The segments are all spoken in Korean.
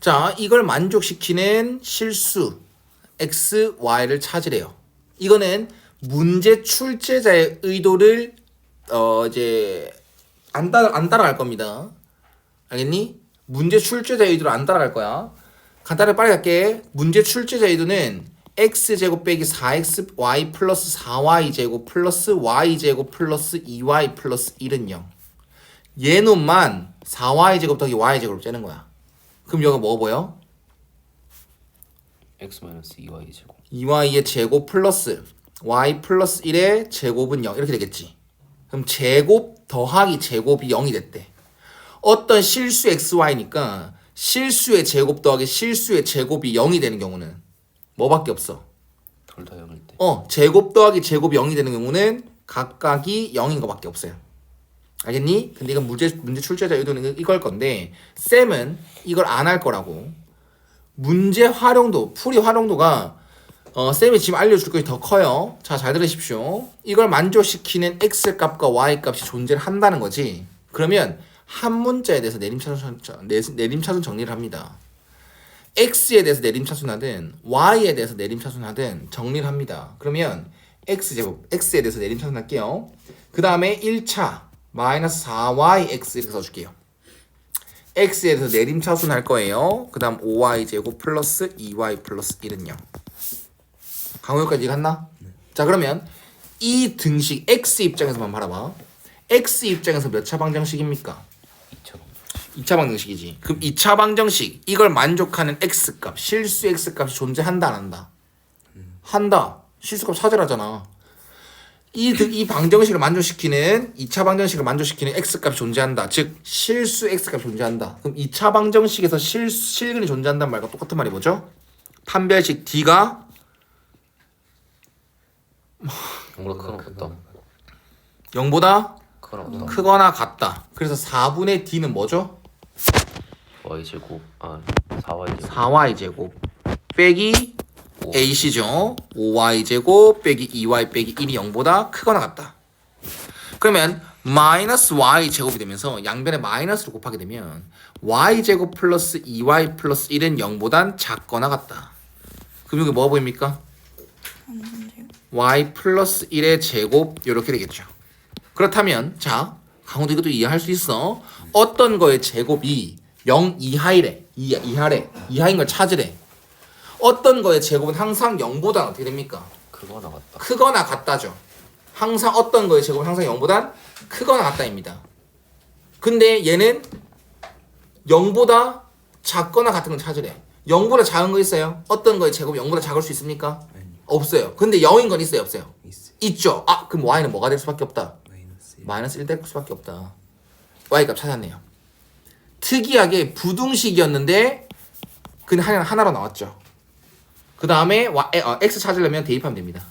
자, 이걸 만족시키는 실수 x, y를 찾으래요. 이거는 문제 출제자의 의도를 어 이제 안 따라 안 따라갈 겁니다. 알겠니? 문제 출제자의 의도를 안 따라갈 거야. 간단하게 빨리 갈게. 문제 출제자 의도는 x 제곱 빼기 4x y 플러스 4y 제곱 플러스 y 제곱 플러스 2y 플러스 1은 0. 얘놈만 4y 제곱 더하기 y 제곱을 째는 거야. 그럼 여기가 뭐 보여? x 마이너스 2y 제곱 2y의 제곱 플러스 y 플러스 1의 제곱은 0 이렇게 되겠지. 그럼 제곱 더하기 제곱이 0이 됐대. 어떤 실수 xy니까 실수의 제곱 더하기 실수의 제곱이 0이 되는 경우는 뭐밖에 없어. 둘 다 0일 때 어, 제곱 더하기 제곱이 0이 되는 경우는 각각이 0인 것밖에 없어요. 알겠니? 근데 이건 문제 문제 출제자 의도는 이걸 건데 쌤은 이걸 안 할 거라고. 문제 활용도, 풀이 활용도가 어, 쌤이 지금 알려줄 것이 더 커요. 자, 잘 들으십시오. 이걸 만족시키는 x 값과 y 값이 존재를 한다는 거지. 그러면 한 문자에 대해서 내림차순 내- 내림차순 정리를 합니다. x에 대해서 내림차순하든 y에 대해서 내림차순하든 정리를 합니다. 그러면 x 제곱 x에 대해서 내림차순할게요. 그 다음에 1차 마이너스 4yx 이렇게 써줄게요. x에 대해서 내림차순 할 거예요. 그 다음 5y 제곱 플러스 2y 플러스 1은 0. 강호까지 갔나? 자 그러면 이 등식 x 입장에서만 바라봐. x 입장에서 몇 차 방정식입니까? 2차 2차 방정식이지. 그럼 2차 방정식 이걸 만족하는 x 값, 실수 x 값이 존재한다 안 한다? 한다. 실수값 찾으라잖아. 이, 등- 이 방정식을 만족시키는 2차 방정식을 만족시키는 x 값이 존재한다. 즉 실수 x 값이 존재한다. 그럼 2차 방정식에서 실 실근이 존재한다는 말과 똑같은 말이 뭐죠? 판별식 d가 영보다 크거나 같다 0보다 크거나 같다 크거나 같다. 그래서 4분의 d는 뭐죠? y 제곱 아 4y 제곱 4y 제곱 빼기 오. Ac죠. 5y 제곱 빼기 2y 빼기 1이 0보다 크거나 같다. 그러면 마이너스 y 제곱이 되면서 양변에 마이너스를 곱하게 되면 y 제곱 플러스 2y 플러스 1은 0보단 작거나 같다. 그럼 여기 뭐 보입니까? y 플러스 1의 제곱 이렇게 되겠죠. 그렇다면 자 강호도 이것도 이해할 수 있어. 어떤 거의 제곱이 0 이하이래. 이, 이하래. 이하인 걸 찾으래. 어떤 거의 제곱은 항상 0보다 어떻게 됩니까? 크거나 같다 크거나 같다죠. 항상 어떤 거의 제곱은 항상 0보다 크거나 같다입니다. 근데 얘는 0보다 작거나 같은 건 찾으래. 0보다 작은 거 있어요? 어떤 거의 제곱 0보다 작을 수 있습니까? 없어요. 근데 0인 건 있어요, 없어요? 있어 있죠. 아, 그럼 y는 뭐가 될 수밖에 없다. 마이너스 마이너스 1될 수밖에 없다. y 값 찾았네요. 특이하게 부등식이었는데 그냥 하나, 하나로 나왔죠. 그 다음에 어, x 찾으려면 대입하면 됩니다.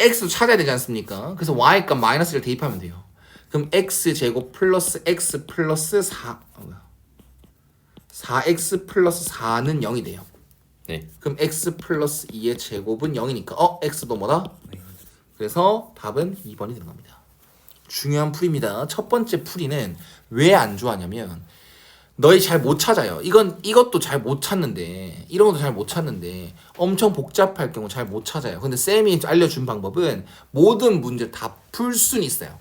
x도 찾아야 되지 않습니까? 그래서 y 값 마이너스를 대입하면 돼요. 그럼 x 제곱 플러스 x 플러스 4 어, 뭐야. 4x 플러스 4는 0이 돼요. 네 그럼 x 플러스 2의 제곱은 0이니까 어 x도 뭐다? 그래서 답은 2번이 들어갑니다. 중요한 풀입니다. 첫 번째 풀이는 왜 안 좋아하냐면 너희 잘 못 찾아요. 이건 이것도 잘 못 찾는데 이런 것도 잘 못 찾는데 엄청 복잡할 경우 잘 못 찾아요. 근데 쌤이 알려준 방법은 모든 문제를 다풀 수는 있어요.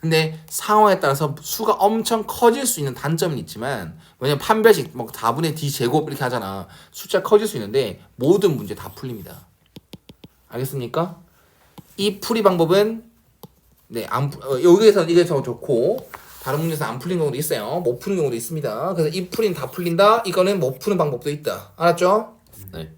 근데 상황에 따라서 수가 엄청 커질 수 있는 단점은 있지만 왜냐면 판별식 뭐 4분의 d 제곱 이렇게 하잖아 숫자 커질 수 있는데 모든 문제 다 풀립니다 알겠습니까? 이 풀이 방법은 네 안 어, 여기에서 이게 더 좋고 다른 문제에서 안 풀린 경우도 있어요 못 푸는 경우도 있습니다 그래서 이 풀이는 다 풀린다 이거는 못 푸는 방법도 있다 알았죠? 네.